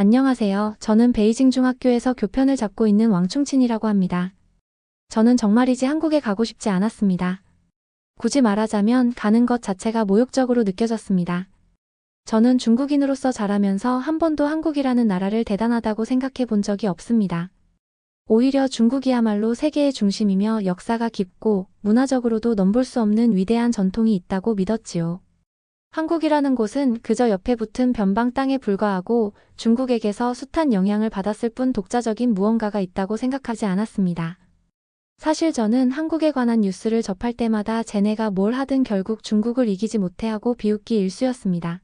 안녕하세요. 저는 베이징 중학교에서 교편을 잡고 있는 왕충친이라고 합니다. 저는 정말이지 한국에 가고 싶지 않았습니다. 굳이 말하자면 가는 것 자체가 모욕적으로 느껴졌습니다. 저는 중국인으로서 자라면서 한 번도 한국이라는 나라를 대단하다고 생각해 본 적이 없습니다. 오히려 중국이야말로 세계의 중심이며 역사가 깊고 문화적으로도 넘볼 수 없는 위대한 전통이 있다고 믿었지요. 한국이라는 곳은 그저 옆에 붙은 변방 땅에 불과하고 중국에게서 숱한 영향을 받았을 뿐 독자적인 무언가가 있다고 생각하지 않았습니다. 사실 저는 한국에 관한 뉴스를 접할 때마다 쟤네가 뭘 하든 결국 중국을 이기지 못해 하고 비웃기 일쑤였습니다.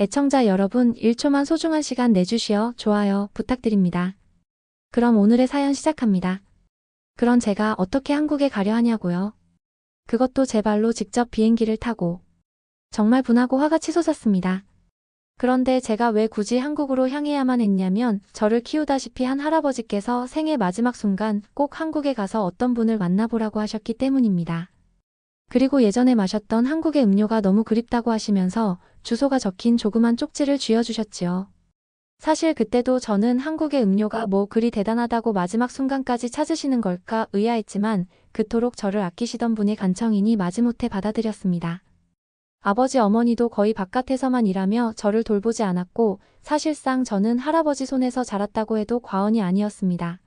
애청자 여러분 1초만 소중한 시간 내주시어 좋아요 부탁드립니다. 그럼 오늘의 사연 시작합니다. 그런 제가 어떻게 한국에 가려 하냐고요? 그것도 제 발로 직접 비행기를 타고 정말 분하고 화가 치솟았습니다. 그런데 제가 왜 굳이 한국으로 향해야만 했냐면 저를 키우다시피 한 할아버지께서 생애 마지막 순간 꼭 한국에 가서 어떤 분을 만나보라고 하셨기 때문입니다. 그리고 예전에 마셨던 한국의 음료가 너무 그립다고 하시면서 주소가 적힌 조그만 쪽지를 쥐어주셨지요. 사실 그때도 저는 한국의 음료가 뭐 그리 대단하다고 마지막 순간까지 찾으시는 걸까 의아했지만 그토록 저를 아끼시던 분의 간청이니 마지못해 받아들였습니다. 아버지 어머니도 거의 바깥에서만 일하며 저를 돌보지 않았고 사실상 저는 할아버지 손에서 자랐다고 해도 과언이 아니었습니다.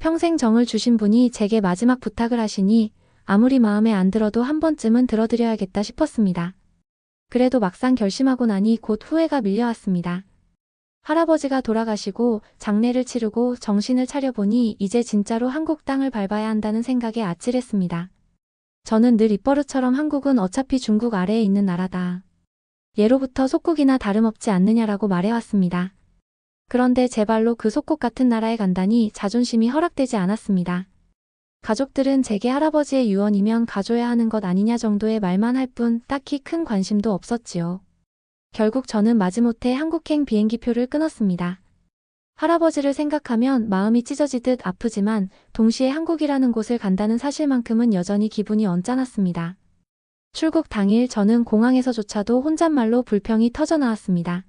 평생 정을 주신 분이 제게 마지막 부탁을 하시니 아무리 마음에 안 들어도 한 번쯤은 들어드려야겠다 싶었습니다. 그래도 막상 결심하고 나니 곧 후회가 밀려왔습니다. 할아버지가 돌아가시고 장례를 치르고 정신을 차려보니 이제 진짜로 한국 땅을 밟아야 한다는 생각에 아찔했습니다. 저는 늘 입버릇처럼 한국은 어차피 중국 아래에 있는 나라다. 예로부터 속국이나 다름없지 않느냐라고 말해왔습니다. 그런데 제 발로 그 속국 같은 나라에 간다니 자존심이 허락되지 않았습니다. 가족들은 제게 할아버지의 유언이면 가줘야 하는 것 아니냐 정도의 말만 할 뿐 딱히 큰 관심도 없었지요. 결국 저는 마지못해 한국행 비행기표를 끊었습니다. 할아버지를 생각하면 마음이 찢어지듯 아프지만 동시에 한국이라는 곳을 간다는 사실만큼은 여전히 기분이 언짢았습니다. 출국 당일 저는 공항에서조차도 혼잣말로 불평이 터져나왔습니다.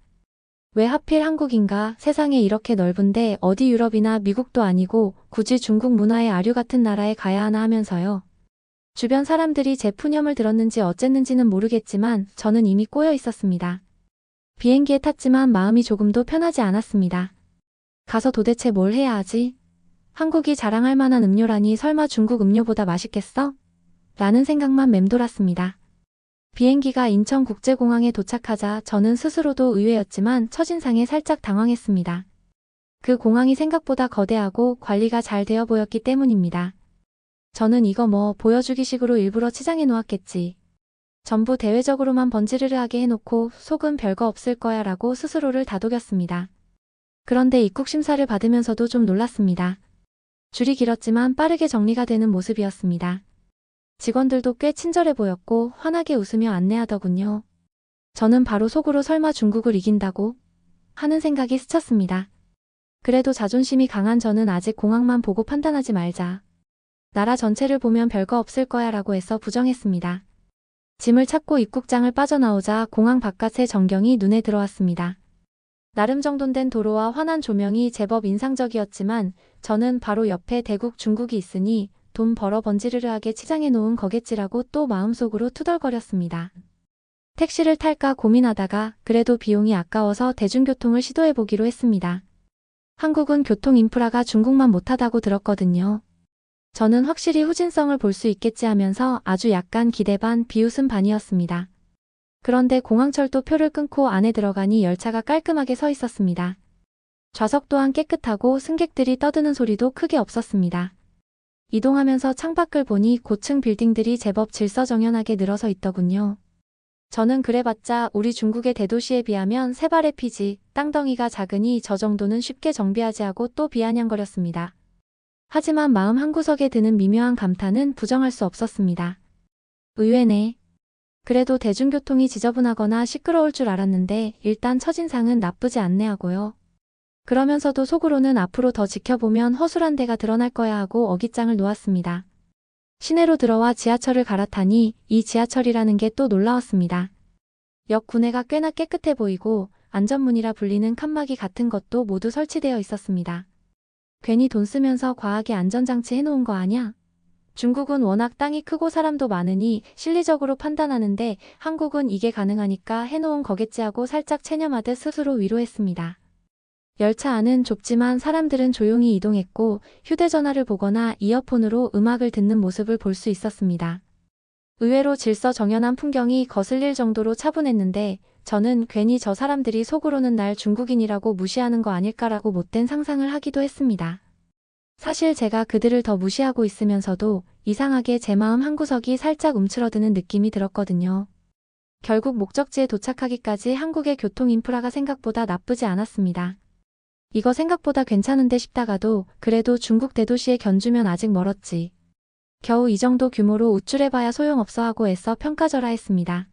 왜 하필 한국인가 세상에 이렇게 넓은데 어디 유럽이나 미국도 아니고 굳이 중국 문화의 아류 같은 나라에 가야 하나 하면서요. 주변 사람들이 제 푸념을 들었는지 어쨌는지는 모르겠지만 저는 이미 꼬여 있었습니다. 비행기에 탔지만 마음이 조금도 편하지 않았습니다. 가서 도대체 뭘 해야 하지? 한국이 자랑할 만한 음료라니 설마 중국 음료보다 맛있겠어? 라는 생각만 맴돌았습니다. 비행기가 인천국제공항에 도착하자 저는 스스로도 의외였지만 첫인상에 살짝 당황했습니다. 그 공항이 생각보다 거대하고 관리가 잘 되어 보였기 때문입니다. 저는 이거 뭐 보여주기식으로 일부러 치장해 놓았겠지. 전부 대외적으로만 번지르르하게 해놓고 속은 별거 없을 거야 라고 스스로를 다독였습니다. 그런데 입국 심사를 받으면서도 좀 놀랐습니다. 줄이 길었지만 빠르게 정리가 되는 모습이었습니다. 직원들도 꽤 친절해 보였고 환하게 웃으며 안내하더군요. 저는 바로 속으로 설마 중국을 이긴다고 하는 생각이 스쳤습니다. 그래도 자존심이 강한 저는 아직 공항만 보고 판단하지 말자. 나라 전체를 보면 별거 없을 거야 라고 해서 부정했습니다. 짐을 찾고 입국장을 빠져나오자 공항 바깥의 전경이 눈에 들어왔습니다. 나름 정돈된 도로와 환한 조명이 제법 인상적이었지만 저는 바로 옆에 대국 중국이 있으니 돈 벌어 번지르르하게 치장해 놓은 거겠지라고 또 마음속으로 투덜거렸습니다. 택시를 탈까 고민하다가 그래도 비용이 아까워서 대중교통을 시도해 보기로 했습니다. 한국은 교통 인프라가 중국만 못하다고 들었거든요. 저는 확실히 후진성을 볼 수 있겠지 하면서 아주 약간 기대 반 비웃음 반이었습니다. 그런데 공항철도 표를 끊고 안에 들어가니 열차가 깔끔하게 서 있었습니다. 좌석 또한 깨끗하고 승객들이 떠드는 소리도 크게 없었습니다. 이동하면서 창밖을 보니 고층 빌딩들이 제법 질서정연하게 늘어서 있더군요. 저는 그래봤자 우리 중국의 대도시에 비하면 세 발의 피지, 땅덩이가 작으니 저 정도는 쉽게 정비하지 하고 또 비아냥거렸습니다. 하지만 마음 한구석에 드는 미묘한 감탄은 부정할 수 없었습니다. 의외네. 그래도 대중교통이 지저분하거나 시끄러울 줄 알았는데 일단 첫인상은 나쁘지 않네 하고요. 그러면서도 속으로는 앞으로 더 지켜보면 허술한 데가 드러날 거야 하고 어깃장을 놓았습니다. 시내로 들어와 지하철을 갈아타니 이 지하철이라는 게 또 놀라웠습니다. 역 구내가 꽤나 깨끗해 보이고 안전문이라 불리는 칸막이 같은 것도 모두 설치되어 있었습니다. 괜히 돈 쓰면서 과하게 안전장치 해놓은 거 아냐? 중국은 워낙 땅이 크고 사람도 많으니 실리적으로 판단하는데 한국은 이게 가능하니까 해놓은 거겠지 하고 살짝 체념하듯 스스로 위로했습니다. 열차 안은 좁지만 사람들은 조용히 이동했고 휴대전화를 보거나 이어폰으로 음악을 듣는 모습을 볼 수 있었습니다. 의외로 질서 정연한 풍경이 거슬릴 정도로 차분했는데 저는 괜히 저 사람들이 속으로는 날 중국인이라고 무시하는 거 아닐까라고 못된 상상을 하기도 했습니다. 사실 제가 그들을 더 무시하고 있으면서도 이상하게 제 마음 한구석이 살짝 움츠러드는 느낌이 들었거든요. 결국 목적지에 도착하기까지 한국의 교통 인프라가 생각보다 나쁘지 않았습니다. 이거 생각보다 괜찮은데 싶다가도 그래도 중국 대도시에 견주면 아직 멀었지. 겨우 이 정도 규모로 우쭐해봐야 소용없어 하고 애써 평가절하 했습니다.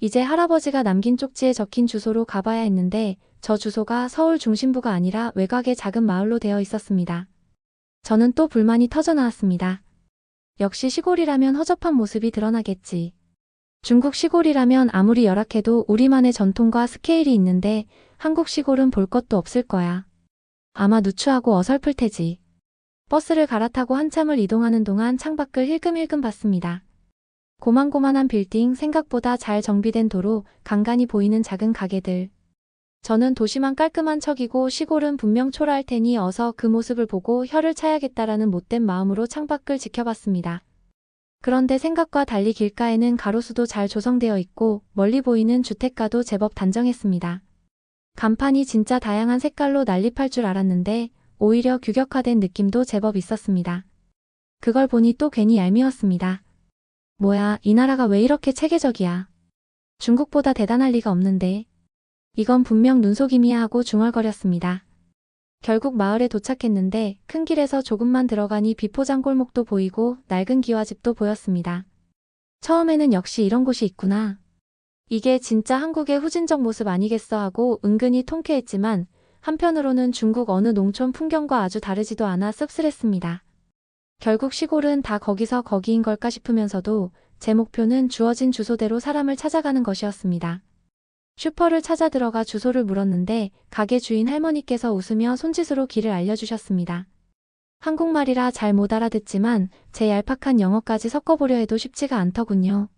이제 할아버지가 남긴 쪽지에 적힌 주소로 가봐야 했는데 저 주소가 서울 중심부가 아니라 외곽의 작은 마을로 되어 있었습니다. 저는 또 불만이 터져 나왔습니다. 역시 시골이라면 허접한 모습이 드러나겠지. 중국 시골이라면 아무리 열악해도 우리만의 전통과 스케일이 있는데 한국 시골은 볼 것도 없을 거야. 아마 누추하고 어설플 테지. 버스를 갈아타고 한참을 이동하는 동안 창밖을 힐끔힐끔 봤습니다. 고만고만한 빌딩, 생각보다 잘 정비된 도로, 간간히 보이는 작은 가게들. 저는 도시만 깔끔한 척이고 시골은 분명 초라할 테니 어서 그 모습을 보고 혀를 차야겠다라는 못된 마음으로 창밖을 지켜봤습니다. 그런데 생각과 달리 길가에는 가로수도 잘 조성되어 있고 멀리 보이는 주택가도 제법 단정했습니다. 간판이 진짜 다양한 색깔로 난립할 줄 알았는데 오히려 규격화된 느낌도 제법 있었습니다. 그걸 보니 또 괜히 얄미웠습니다. 뭐야, 이 나라가 왜 이렇게 체계적이야. 중국보다 대단할 리가 없는데. 이건 분명 눈속임이야 하고 중얼거렸습니다. 결국 마을에 도착했는데 큰 길에서 조금만 들어가니 비포장 골목도 보이고 낡은 기와집도 보였습니다. 처음에는 역시 이런 곳이 있구나. 이게 진짜 한국의 후진적 모습 아니겠어 하고 은근히 통쾌했지만 한편으로는 중국 어느 농촌 풍경과 아주 다르지도 않아 씁쓸했습니다. 결국 시골은 다 거기서 거기인 걸까 싶으면서도 제 목표는 주어진 주소대로 사람을 찾아가는 것이었습니다. 슈퍼를 찾아 들어가 주소를 물었는데 가게 주인 할머니께서 웃으며 손짓으로 길을 알려주셨습니다. 한국말이라 잘 못 알아듣지만 제 얄팍한 영어까지 섞어보려 해도 쉽지가 않더군요.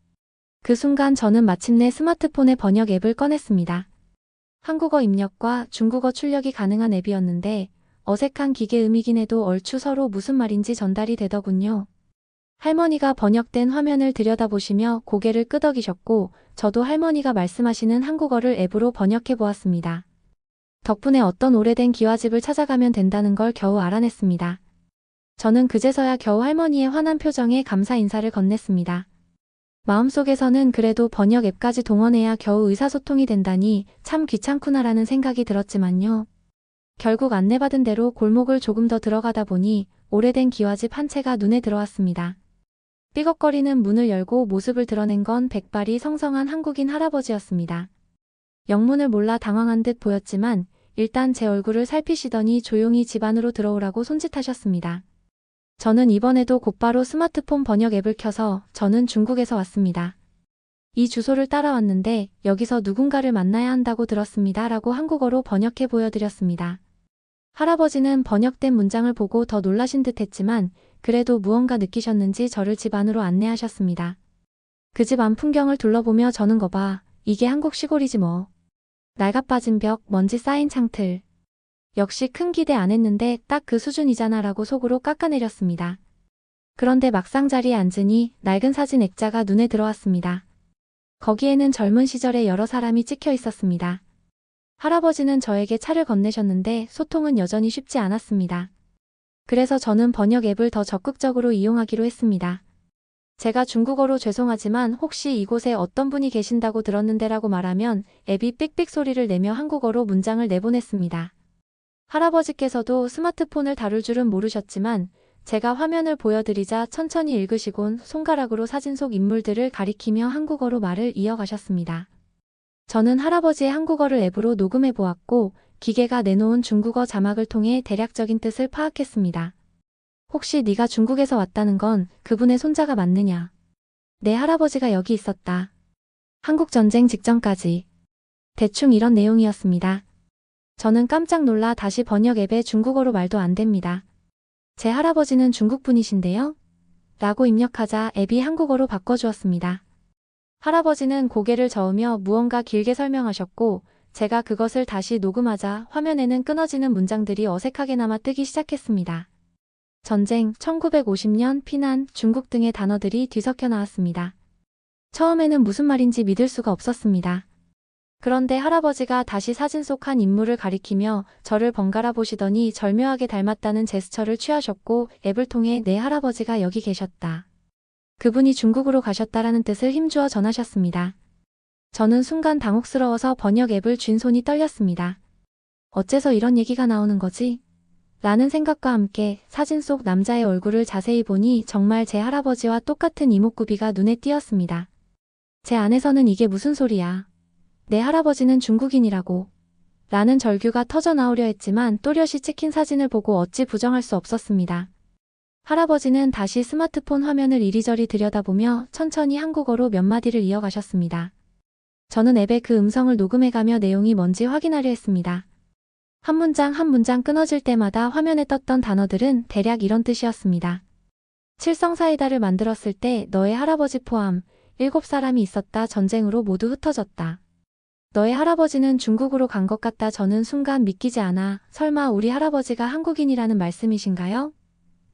그 순간 저는 마침내 스마트폰의 번역 앱을 꺼냈습니다. 한국어 입력과 중국어 출력이 가능한 앱이었는데 어색한 기계음이긴 해도 얼추 서로 무슨 말인지 전달이 되더군요. 할머니가 번역된 화면을 들여다보시며 고개를 끄덕이셨고 저도 할머니가 말씀하시는 한국어를 앱으로 번역해 보았습니다. 덕분에 어떤 오래된 기와집을 찾아가면 된다는 걸 겨우 알아냈습니다. 저는 그제서야 겨우 할머니의 환한 표정에 감사 인사를 건넸습니다. 마음속에서는 그래도 번역 앱까지 동원해야 겨우 의사소통이 된다니 참 귀찮구나라는 생각이 들었지만요. 결국 안내받은 대로 골목을 조금 더 들어가다 보니 오래된 기와집 한 채가 눈에 들어왔습니다. 삐걱거리는 문을 열고 모습을 드러낸 건 백발이 성성한 한국인 할아버지였습니다. 영문을 몰라 당황한 듯 보였지만 일단 제 얼굴을 살피시더니 조용히 집 안으로 들어오라고 손짓하셨습니다. 저는 이번에도 곧바로 스마트폰 번역 앱을 켜서 저는 중국에서 왔습니다. 이 주소를 따라왔는데 여기서 누군가를 만나야 한다고 들었습니다. 라고 한국어로 번역해 보여드렸습니다. 할아버지는 번역된 문장을 보고 더 놀라신 듯 했지만 그래도 무언가 느끼셨는지 저를 집 안으로 안내하셨습니다. 그 집 안 풍경을 둘러보며 저는 거 봐. 이게 한국 시골이지 뭐. 낡아 빠진 벽, 먼지 쌓인 창틀. 역시 큰 기대 안 했는데 딱 그 수준이잖아 라고 속으로 깎아내렸습니다. 그런데 막상 자리에 앉으니 낡은 사진 액자가 눈에 들어왔습니다. 거기에는 젊은 시절의 여러 사람이 찍혀 있었습니다. 할아버지는 저에게 차를 건네셨는데 소통은 여전히 쉽지 않았습니다. 그래서 저는 번역 앱을 더 적극적으로 이용하기로 했습니다. 제가 중국어로 죄송하지만 혹시 이곳에 어떤 분이 계신다고 들었는데라고 말하면 앱이 삑삑 소리를 내며 한국어로 문장을 내보냈습니다. 할아버지께서도 스마트폰을 다룰 줄은 모르셨지만 제가 화면을 보여드리자 천천히 읽으시곤 손가락으로 사진 속 인물들을 가리키며 한국어로 말을 이어가셨습니다. 저는 할아버지의 한국어를 앱으로 녹음해 보았고 기계가 내놓은 중국어 자막을 통해 대략적인 뜻을 파악했습니다. 혹시 네가 중국에서 왔다는 건 그분의 손자가 맞느냐? 내 할아버지가 여기 있었다. 한국 전쟁 직전까지. 대충 이런 내용이었습니다. 저는 깜짝 놀라 다시 번역 앱에 중국어로 말도 안 됩니다. 제 할아버지는 중국 분이신데요? 라고 입력하자 앱이 한국어로 바꿔주었습니다. 할아버지는 고개를 저으며 무언가 길게 설명하셨고 제가 그것을 다시 녹음하자 화면에는 끊어지는 문장들이 어색하게나마 뜨기 시작했습니다. 전쟁, 1950년, 피난, 중국 등의 단어들이 뒤섞여 나왔습니다. 처음에는 무슨 말인지 믿을 수가 없었습니다. 그런데 할아버지가 다시 사진 속 한 인물을 가리키며 저를 번갈아 보시더니 절묘하게 닮았다는 제스처를 취하셨고 앱을 통해 내 할아버지가 여기 계셨다. 그분이 중국으로 가셨다라는 뜻을 힘주어 전하셨습니다. 저는 순간 당혹스러워서 번역 앱을 쥔 손이 떨렸습니다. 어째서 이런 얘기가 나오는 거지? 라는 생각과 함께 사진 속 남자의 얼굴을 자세히 보니 정말 제 할아버지와 똑같은 이목구비가 눈에 띄었습니다. 제 안에서는 이게 무슨 소리야. 내 할아버지는 중국인이라고. 라는 절규가 터져 나오려 했지만 또렷이 찍힌 사진을 보고 어찌 부정할 수 없었습니다. 할아버지는 다시 스마트폰 화면을 이리저리 들여다보며 천천히 한국어로 몇 마디를 이어가셨습니다. 저는 앱에 그 음성을 녹음해가며 내용이 뭔지 확인하려 했습니다. 한 문장 한 문장 끊어질 때마다 화면에 떴던 단어들은 대략 이런 뜻이었습니다. 칠성사이다를 만들었을 때 너의 할아버지 포함 일곱 사람이 있었다 전쟁으로 모두 흩어졌다. 너의 할아버지는 중국으로 간 것 같다 저는 순간 믿기지 않아 설마 우리 할아버지가 한국인이라는 말씀이신가요?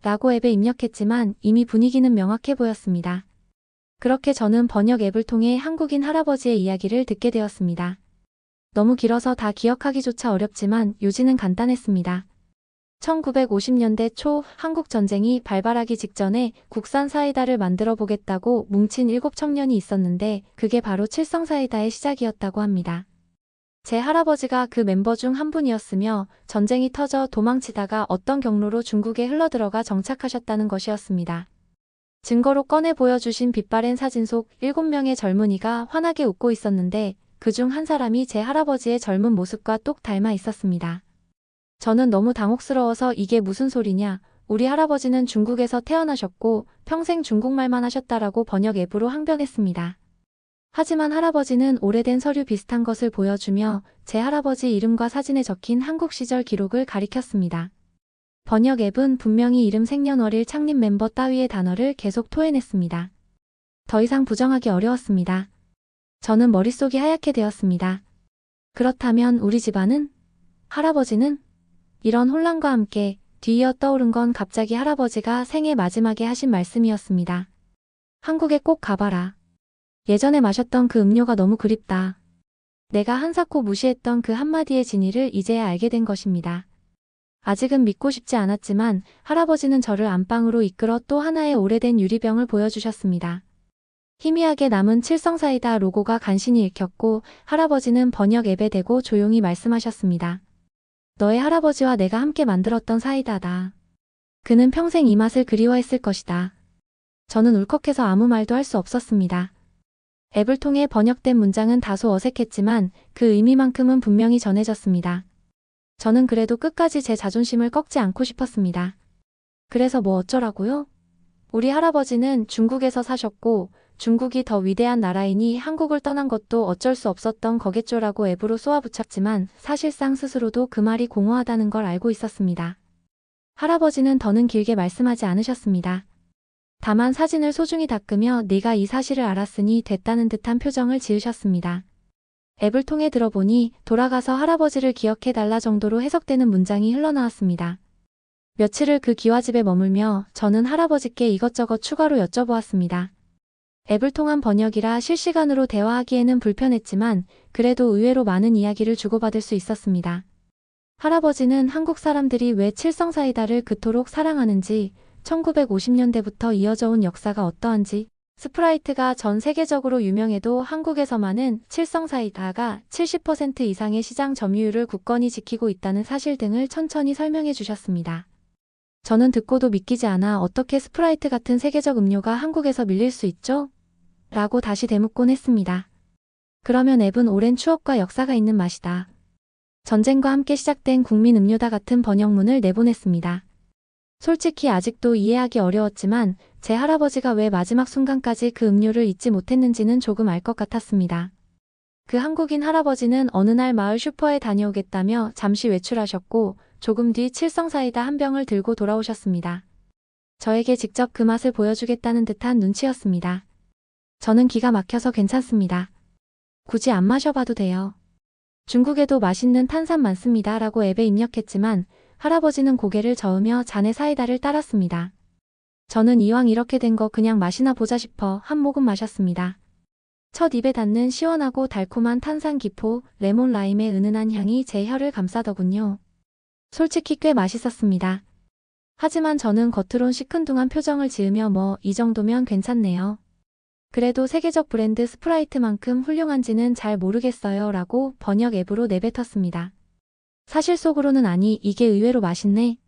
라고 앱에 입력했지만 이미 분위기는 명확해 보였습니다. 그렇게 저는 번역 앱을 통해 한국인 할아버지의 이야기를 듣게 되었습니다. 너무 길어서 다 기억하기조차 어렵지만 요지는 간단했습니다. 1950년대 초 한국 전쟁이 발발하기 직전에 국산 사이다를 만들어 보겠다고 뭉친 일곱 청년이 있었는데 그게 바로 칠성 사이다의 시작이었다고 합니다. 제 할아버지가 그 멤버 중 한 분이었으며 전쟁이 터져 도망치다가 어떤 경로로 중국에 흘러들어가 정착하셨다는 것이었습니다. 증거로 꺼내 보여주신 빛바랜 사진 속 7명의 젊은이가 환하게 웃고 있었는데 그 중 한 사람이 제 할아버지의 젊은 모습과 똑 닮아 있었습니다. 저는 너무 당혹스러워서 이게 무슨 소리냐, 우리 할아버지는 중국에서 태어나셨고 평생 중국말만 하셨다라고 번역 앱으로 항변했습니다. 하지만 할아버지는 오래된 서류 비슷한 것을 보여주며 제 할아버지 이름과 사진에 적힌 한국 시절 기록을 가리켰습니다. 번역 앱은 분명히 이름 생년월일 창립 멤버 따위의 단어를 계속 토해냈습니다. 더 이상 부정하기 어려웠습니다. 저는 머릿속이 하얗게 되었습니다. 그렇다면 우리 집안은? 할아버지는? 이런 혼란과 함께 뒤이어 떠오른 건 갑자기 할아버지가 생애 마지막에 하신 말씀이었습니다. 한국에 꼭 가봐라. 예전에 마셨던 그 음료가 너무 그립다. 내가 한사코 무시했던 그 한마디의 진의를 이제야 알게 된 것입니다. 아직은 믿고 싶지 않았지만 할아버지는 저를 안방으로 이끌어 또 하나의 오래된 유리병을 보여주셨습니다. 희미하게 남은 칠성사이다 로고가 간신히 읽혔고 할아버지는 번역 앱에 대고 조용히 말씀하셨습니다. 너의 할아버지와 내가 함께 만들었던 사이다다. 그는 평생 이 맛을 그리워했을 것이다. 저는 울컥해서 아무 말도 할 수 없었습니다. 앱을 통해 번역된 문장은 다소 어색했지만 그 의미만큼은 분명히 전해졌습니다. 저는 그래도 끝까지 제 자존심을 꺾지 않고 싶었습니다. 그래서 뭐 어쩌라고요? 우리 할아버지는 중국에서 사셨고 중국이 더 위대한 나라이니 한국을 떠난 것도 어쩔 수 없었던 거겠죠라고 앱으로 쏘아붙였지만 사실상 스스로도 그 말이 공허하다는 걸 알고 있었습니다. 할아버지는 더는 길게 말씀하지 않으셨습니다. 다만 사진을 소중히 닦으며 네가 이 사실을 알았으니 됐다는 듯한 표정을 지으셨습니다. 앱을 통해 들어보니 돌아가서 할아버지를 기억해달라 정도로 해석되는 문장이 흘러나왔습니다. 며칠을 그 기와집에 머물며 저는 할아버지께 이것저것 추가로 여쭤보았습니다. 앱을 통한 번역이라 실시간으로 대화하기에는 불편했지만 그래도 의외로 많은 이야기를 주고받을 수 있었습니다. 할아버지는 한국 사람들이 왜 칠성사이다를 그토록 사랑하는지, 1950년대부터 이어져 온 역사가 어떠한지, 스프라이트가 전 세계적으로 유명해도 한국에서만은 칠성사이다가 70% 이상의 시장 점유율을 굳건히 지키고 있다는 사실 등을 천천히 설명해 주셨습니다. 저는 듣고도 믿기지 않아 어떻게 스프라이트 같은 세계적 음료가 한국에서 밀릴 수 있죠? 라고 다시 되묻곤 했습니다. 그러면 앱은 오랜 추억과 역사가 있는 맛이다. 전쟁과 함께 시작된 국민 음료다 같은 번역문을 내보냈습니다. 솔직히 아직도 이해하기 어려웠지만 제 할아버지가 왜 마지막 순간까지 그 음료를 잊지 못했는지는 조금 알 것 같았습니다. 그 한국인 할아버지는 어느 날 마을 슈퍼에 다녀오겠다며 잠시 외출하셨고 조금 뒤 칠성사이다 한 병을 들고 돌아오셨습니다. 저에게 직접 그 맛을 보여주겠다는 듯한 눈치였습니다. 저는 기가 막혀서 괜찮습니다. 굳이 안 마셔봐도 돼요. 중국에도 맛있는 탄산 많습니다. 라고 앱에 입력했지만 할아버지는 고개를 저으며 잔의 사이다를 따랐습니다. 저는 이왕 이렇게 된 거 그냥 맛이나 보자 싶어 한 모금 마셨습니다. 첫 입에 닿는 시원하고 달콤한 탄산 기포, 레몬 라임의 은은한 향이 제 혀를 감싸더군요. 솔직히 꽤 맛있었습니다. 하지만 저는 겉으론 시큰둥한 표정을 지으며 뭐 이 정도면 괜찮네요. 그래도 세계적 브랜드 스프라이트만큼 훌륭한지는 잘 모르겠어요 라고 번역 앱으로 내뱉었습니다. 사실 속으로는 아니 이게 의외로 맛있네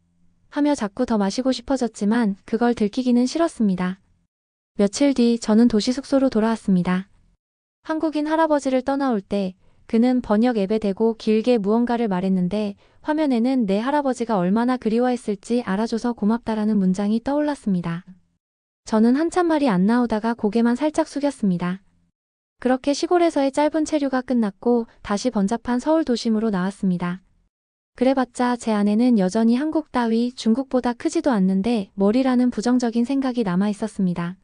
하며 자꾸 더 마시고 싶어졌지만 그걸 들키기는 싫었습니다. 며칠 뒤 저는 도시 숙소로 돌아왔습니다. 한국인 할아버지를 떠나올 때 그는 번역 앱에 대고 길게 무언가를 말했는데 화면에는 내 할아버지가 얼마나 그리워했을지 알아줘서 고맙다라는 문장이 떠올랐습니다. 저는 한참 말이 안 나오다가 고개만 살짝 숙였습니다. 그렇게 시골에서의 짧은 체류가 끝났고 다시 번잡한 서울 도심으로 나왔습니다. 그래봤자 제 안에는 여전히 한국 따위 중국보다 크지도 않는데 뭘이라는 부정적인 생각이 남아 있었습니다.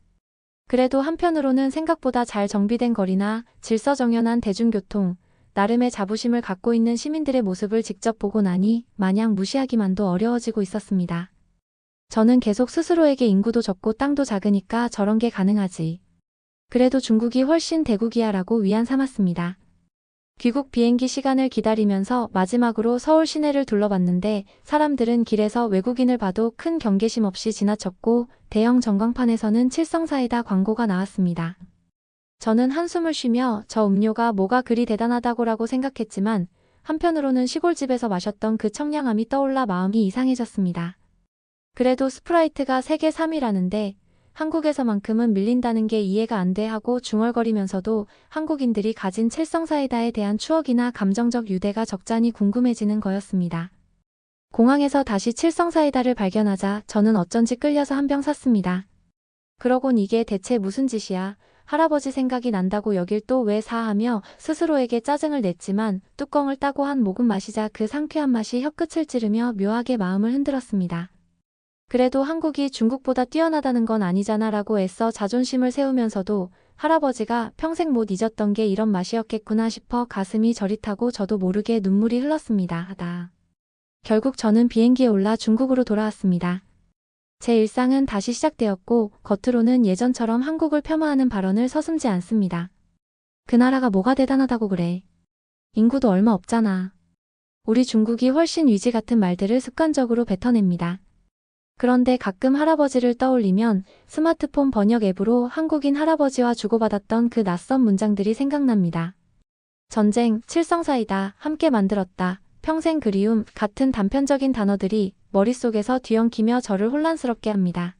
그래도 한편으로는 생각보다 잘 정비된 거리나 질서정연한 대중교통, 나름의 자부심을 갖고 있는 시민들의 모습을 직접 보고 나니 마냥 무시하기만도 어려워지고 있었습니다. 저는 계속 스스로에게 인구도 적고 땅도 작으니까 저런 게 가능하지. 그래도 중국이 훨씬 대국이야 라고 위안 삼았습니다. 귀국 비행기 시간을 기다리면서 마지막으로 서울 시내를 둘러봤는데 사람들은 길에서 외국인을 봐도 큰 경계심 없이 지나쳤고 대형 전광판에서는 칠성사이다 광고가 나왔습니다. 저는 한숨을 쉬며 저 음료가 뭐가 그리 대단하다고라고 생각했지만 한편으로는 시골집에서 마셨던 그 청량함이 떠올라 마음이 이상해졌습니다. 그래도 스프라이트가 세계 3위라는데 한국에서만큼은 밀린다는 게 이해가 안 돼 하고 중얼거리면서도 한국인들이 가진 칠성사이다에 대한 추억이나 감정적 유대가 적잖이 궁금해지는 거였습니다. 공항에서 다시 칠성사이다를 발견하자 저는 어쩐지 끌려서 한 병 샀습니다. 그러곤 이게 대체 무슨 짓이야. 할아버지 생각이 난다고 여길 또 왜 사하며 스스로에게 짜증을 냈지만 뚜껑을 따고 한 모금 마시자 그 상쾌한 맛이 혀끝을 찌르며 묘하게 마음을 흔들었습니다. 그래도 한국이 중국보다 뛰어나다는 건 아니잖아 라고 애써 자존심을 세우면서도 할아버지가 평생 못 잊었던 게 이런 맛이었겠구나 싶어 가슴이 저릿하고 저도 모르게 눈물이 흘렀습니다. 하다. 결국 저는 비행기에 올라 중국으로 돌아왔습니다. 제 일상은 다시 시작되었고 겉으로는 예전처럼 한국을 폄하하는 발언을 서슴지 않습니다. 그 나라가 뭐가 대단하다고 그래. 인구도 얼마 없잖아. 우리 중국이 훨씬 위지 같은 말들을 습관적으로 뱉어냅니다. 그런데 가끔 할아버지를 떠올리면 스마트폰 번역 앱으로 한국인 할아버지와 주고받았던 그 낯선 문장들이 생각납니다. 전쟁, 칠성사이다, 함께 만들었다, 평생 그리움 같은 단편적인 단어들이 머릿속에서 뒤엉키며 저를 혼란스럽게 합니다.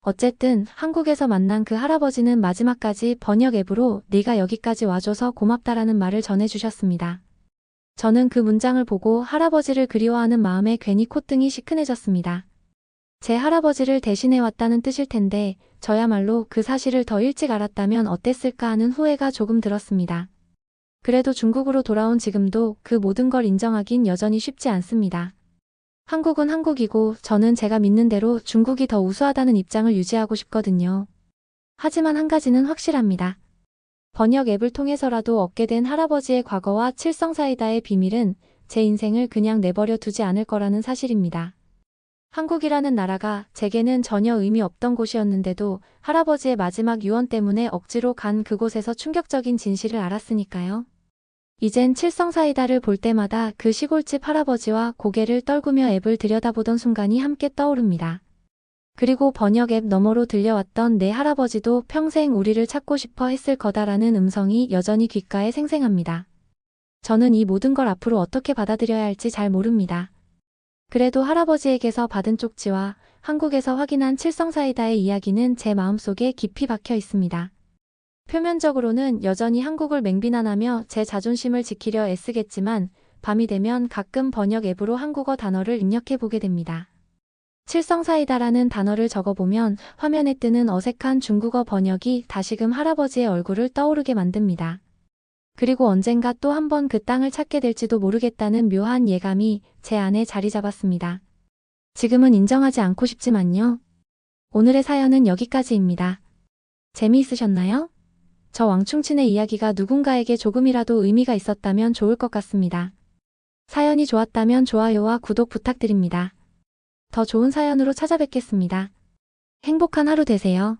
어쨌든 한국에서 만난 그 할아버지는 마지막까지 번역 앱으로 네가 여기까지 와줘서 고맙다라는 말을 전해주셨습니다. 저는 그 문장을 보고 할아버지를 그리워하는 마음에 괜히 콧등이 시큰해졌습니다. 제 할아버지를 대신해 왔다는 뜻일 텐데 저야말로 그 사실을 더 일찍 알았다면 어땠을까 하는 후회가 조금 들었습니다. 그래도 중국으로 돌아온 지금도 그 모든 걸 인정하긴 여전히 쉽지 않습니다. 한국은 한국이고 저는 제가 믿는 대로 중국이 더 우수하다는 입장을 유지하고 싶거든요. 하지만 한 가지는 확실합니다. 번역 앱을 통해서라도 얻게 된 할아버지의 과거와 칠성사이다의 비밀은 제 인생을 그냥 내버려 두지 않을 거라는 사실입니다. 한국이라는 나라가 제게는 전혀 의미 없던 곳이었는데도 할아버지의 마지막 유언 때문에 억지로 간 그곳에서 충격적인 진실을 알았으니까요. 이젠 칠성사이다를 볼 때마다 그 시골집 할아버지와 고개를 떨구며 앱을 들여다보던 순간이 함께 떠오릅니다. 그리고 번역 앱 너머로 들려왔던 내 할아버지도 평생 우리를 찾고 싶어 했을 거다라는 음성이 여전히 귓가에 생생합니다. 저는 이 모든 걸 앞으로 어떻게 받아들여야 할지 잘 모릅니다. 그래도 할아버지에게서 받은 쪽지와 한국에서 확인한 칠성사이다의 이야기는 제 마음속에 깊이 박혀 있습니다. 표면적으로는 여전히 한국을 맹비난하며 제 자존심을 지키려 애쓰겠지만 밤이 되면 가끔 번역 앱으로 한국어 단어를 입력해 보게 됩니다. 칠성사이다라는 단어를 적어보면 화면에 뜨는 어색한 중국어 번역이 다시금 할아버지의 얼굴을 떠오르게 만듭니다. 그리고 언젠가 또 한 번 그 땅을 찾게 될지도 모르겠다는 묘한 예감이 제 안에 자리 잡았습니다. 지금은 인정하지 않고 싶지만요. 오늘의 사연은 여기까지입니다. 재미있으셨나요? 저 왕충친의 이야기가 누군가에게 조금이라도 의미가 있었다면 좋을 것 같습니다. 사연이 좋았다면 좋아요와 구독 부탁드립니다. 더 좋은 사연으로 찾아뵙겠습니다. 행복한 하루 되세요.